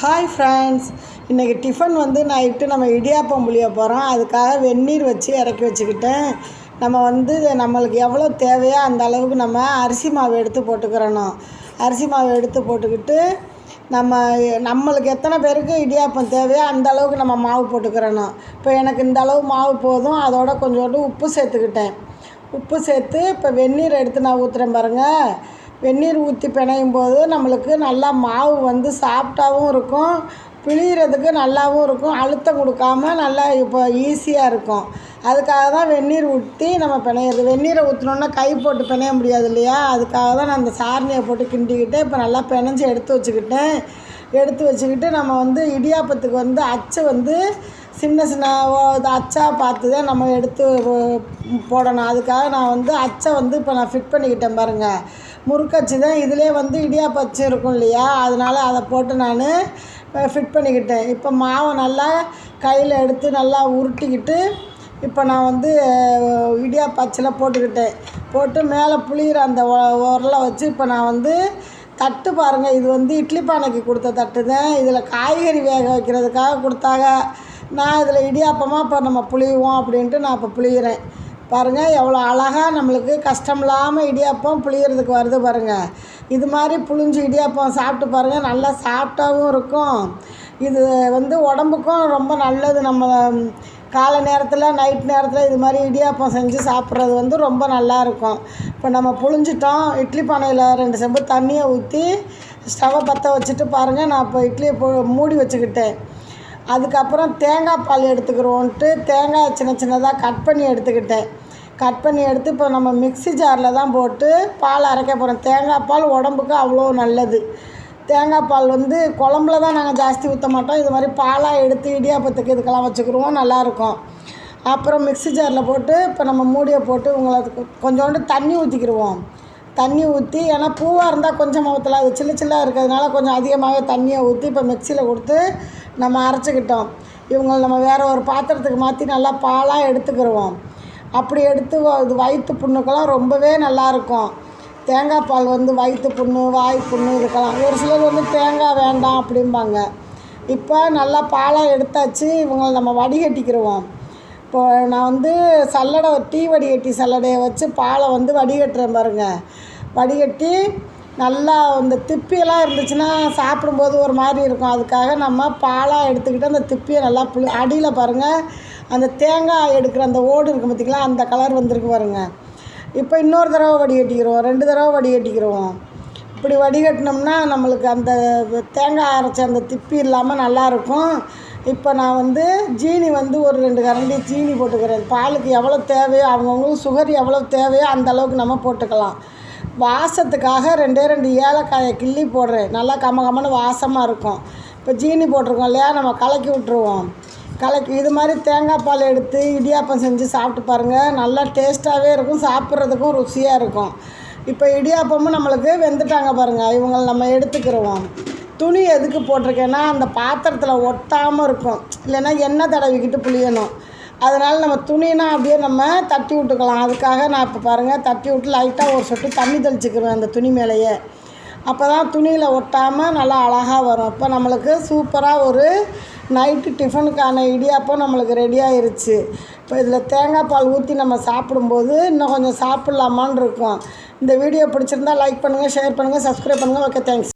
Hi friends இன்றைக்கி tiffin வந்து night நம்ம இடியாப்பம் புளிய போகிறோம் அதுக்காக வெந்நீர் வச்சு இறக்கி வச்சுக்கிட்டேன். நம்ம வந்து நம்மளுக்கு எவ்வளோ தேவையோ அந்த அளவுக்கு நம்ம அரிசி மாவு எடுத்து போட்டுக்கிறணும். அரிசி மாவு எடுத்து போட்டுக்கிட்டு நம்ம நம்மளுக்கு எத்தனை பேருக்கு இடியாப்பம் தேவையோ அந்த அளவுக்கு நம்ம மாவு போட்டுக்கிறணும். இப்போ எனக்கு இந்த அளவு மாவு போதும். அதோட கொஞ்சோண்டு உப்பு சேர்த்துக்கிட்டேன். உப்பு சேர்த்து இப்போ வெந்நீர் எடுத்து நான் ஊற்றுறேன் பாருங்கள் வெந்நீர் ஊற்றி பிணையும் போது நம்மளுக்கு நல்லா மாவு வந்து சாஃப்டாகவும் இருக்கும். பிழியறதுக்கு நல்லாவும் இருக்கும். அழுத்தம் கொடுக்காம நல்லா இப்போ ஈஸியாக இருக்கும். அதுக்காக தான் வெந்நீர் ஊற்றி நம்ம பிணையிறது. வெந்நீரை ஊற்றினோன்னா கை போட்டு பிணைய முடியாது இல்லையா? அதுக்காக தான் நான் அந்த சாரணியை போட்டு கிண்டிக்கிட்டு இப்போ நல்லா பிணைஞ்சி எடுத்து வச்சுக்கிட்டேன். எடுத்து வச்சுக்கிட்டு நம்ம வந்து இடியாப்பத்துக்கு வந்து அச்சு வந்து சின்ன சின்ன அச்சா பார்த்து தான் நம்ம எடுத்து போடணும். அதுக்காக நான் வந்து அச்சை வந்து இப்போ நான் ஃபிட் பண்ணிக்கிட்டேன் பாருங்கள் முறுக்கச்சு தான் இதிலே வந்து இடியாப்பச்சு இருக்கும் இல்லையா? அதனால் அதை போட்டு நான் ஃபிட் பண்ணிக்கிட்டேன். இப்போ மாவை நல்லா கையில் எடுத்து நல்லா உருட்டிக்கிட்டு இப்போ நான் வந்து இடியாப்பச்சில் போட்டுக்கிட்டேன். போட்டு மேலே புளியிற அந்த உரலை வச்சு இப்போ நான் வந்து தட்டு பாருங்கள் இது வந்து இட்லி பானைக்கு கொடுத்த தட்டு தான் இதில் காய்கறி வேக வைக்கிறதுக்காக கொடுத்தாங்க. நான் இதில் இடியாப்பமாக இப்போ நம்ம புளியுவோம் அப்படின்ட்டு நான் இப்போ புளியிறேன். பாருங்கள் எவ்வளோ அழகாக நம்மளுக்கு கஷ்டம் இல்லாமல் இடியாப்பம் புளியறதுக்கு வருது பாருங்கள் இது மாதிரி புளிஞ்சு இடியாப்பம் சாப்பிட்டு பாருங்கள் நல்லா சாஃப்டாகவும் இருக்கும். இது வந்து உடம்புக்கும் ரொம்ப நல்லது. நம்ம காலை நேரத்தில் நைட் நேரத்தில் இது மாதிரி இடியாப்பம் செஞ்சு சாப்பிட்றது வந்து ரொம்ப நல்லாயிருக்கும் இப்போ நம்ம புழிஞ்சிட்டோம் இட்லி பானையில் ரெண்டு செம்பு தண்ணியை ஊற்றி ஸ்டவ்வை பற்ற வச்சுட்டு பாருங்கள் நான் இப்போ இட்லியை மூடி வச்சுக்கிட்டேன். அதுக்கப்புறம் தேங்காய் பால் எடுத்துக்கிறோன்ட்டு தேங்காய் சின்ன சின்னதாக கட் பண்ணி எடுத்துக்கிட்டேன். கட் பண்ணி எடுத்து இப்போ நம்ம மிக்சி ஜாரில் தான் போட்டு பால் அரைக்க போகிறோம். தேங்காய் பால் உடம்புக்கு அவ்வளோ நல்லது. தேங்காய் பால் வந்து குழம்புல தான் நாங்கள் ஜாஸ்தி ஊற்ற மாட்டோம். இது மாதிரி பாலாக எடுத்து இடியாப்பத்துக்கு இதுக்கெல்லாம் வச்சுக்கிருவோம் நல்லாயிருக்கும். அப்புறம் மிக்சி ஜாரில் போட்டு இப்போ நம்ம மூடியை போட்டு உங்களுக்கு கொஞ்சோண்டு தண்ணி ஊற்றிக்கிடுவோம். தண்ணி ஊற்றி ஏன்னா பூவாக இருந்தால் கொஞ்சம் ஊற்றலாம் அது சில்லு சில்லாக இருக்கிறதுனால கொஞ்சம் அதிகமாகவே தண்ணியை ஊற்றி இப்போ மிக்சியில் கொடுத்து நம்ம அரைச்சிக்கிட்டோம். இவங்களை நம்ம வேறு ஒரு பாத்திரத்துக்கு மாற்றி நல்லா பாலாக எடுத்துக்கிடுவோம் அப்படி எடுத்து இது வயிற்று புண்ணுக்கெல்லாம் ரொம்பவே நல்லாயிருக்கும் தேங்காய் பால் வந்து வயிற்று புண்ணு வாய் புண்ணு இதுக்கெல்லாம் ஒரு சிலர் வந்து தேங்காய் வேண்டாம் அப்படிம்பாங்க. இப்போ நல்லா பாலாக எடுத்தாச்சு இவங்களை நம்ம வடிகட்டிக்கிடுவோம் இப்போ நான் வந்து சல்லடை டீ வடிகட்டி சல்லடையை வச்சு பாலை வந்து வடிகட்டுறேன் பாருங்கள் வடிகட்டி நல்லா இந்த திப்பியெல்லாம் இருந்துச்சுன்னா சாப்பிடும்போது ஒரு மாதிரி இருக்கும். அதுக்காக நம்ம பாலாக எடுத்துக்கிட்டு அந்த திப்பியை நல்லா புளி அடியில் பாருங்கள் அந்த தேங்காய் எடுக்கிற அந்த ஓடு இருக்குது பார்த்திங்களா அந்த கலர் வந்திருக்கு பாருங்கள் இப்போ இன்னொரு தடவை வடிகட்டிக்கிறோம் ரெண்டு தடவை வடிகட்டிக்கிறோம் இப்படி வடிகட்டினோம்னா நம்மளுக்கு அந்த தேங்காய் அரைச்ச அந்த திப்பி இல்லாமல் நல்லாயிருக்கும் இப்போ நான் வந்து ஜீனி வந்து ஒரு ரெண்டு கரண்டி ஜீனி போட்டுக்கிறேன். பாலுக்கு எவ்வளோ தேவையோ அவங்கவுங்களுக்கு சுகர் எவ்வளோ தேவையோ அந்த அளவுக்கு நம்ம போட்டுக்கலாம். வாசத்துக்காக ரெண்டே ரெண்டு ஏலக்காயை கிள்ளி போடுறேன். நல்லா கம்ம கம்மன்னு வாசமாக இருக்கும். இப்போ ஜீனி போட்டிருக்கோம் இல்லையா? நம்ம கலக்கி விட்ருவோம் கலக்கி இது மாதிரி தேங்காய் பால் எடுத்து இடியாப்பம் செஞ்சு சாப்பிட்டு பாருங்கள் நல்லா டேஸ்ட்டாகவே இருக்கும் சாப்பிட்றதுக்கும் ருசியாக இருக்கும். இப்போ இடியாப்பமும் நம்மளுக்கு வெந்துட்டாங்க பாருங்கள் இவங்களை நம்ம எடுத்துக்கிடுவோம் துணி எதுக்கு போட்டிருக்கேன்னா அந்த பாத்திரத்தில் ஒட்டாமல் இருக்கும். இல்லைன்னா எண்ணெய் தடவிக்கிட்டு புளியணும் அதனால் நம்ம துணினா அப்படியே நம்ம தட்டி விட்டுக்கலாம். அதுக்காக நான் இப்போ பாருங்கள் தட்டி விட்டு லைட்டாக ஒரு சொட்டு தண்ணி தெளிச்சுக்கிறேன் அந்த துணி மேலேயே. அப்போ தான் துணியில் ஒட்டாமல் நல்லா அழகாக வரும். இப்போ நம்மளுக்கு சூப்பராக ஒரு நைட்டு டிஃபனுக்கான இடியாப்பம் நம்மளுக்கு ரெடி ஆயிருச்சு. இப்போ இதில் தேங்காய் பால் ஊற்றி நம்ம சாப்பிடும்போது இன்னும் கொஞ்சம் சாப்பிட்லாமான்னு இருக்கும். இந்த வீடியோ பிடிச்சிருந்தா லைக் பண்ணுங்கள் ஷேர் பண்ணுங்கள் சப்ஸ்கிரைப் பண்ணுங்கள் ஓகே தேங்க்ஸ்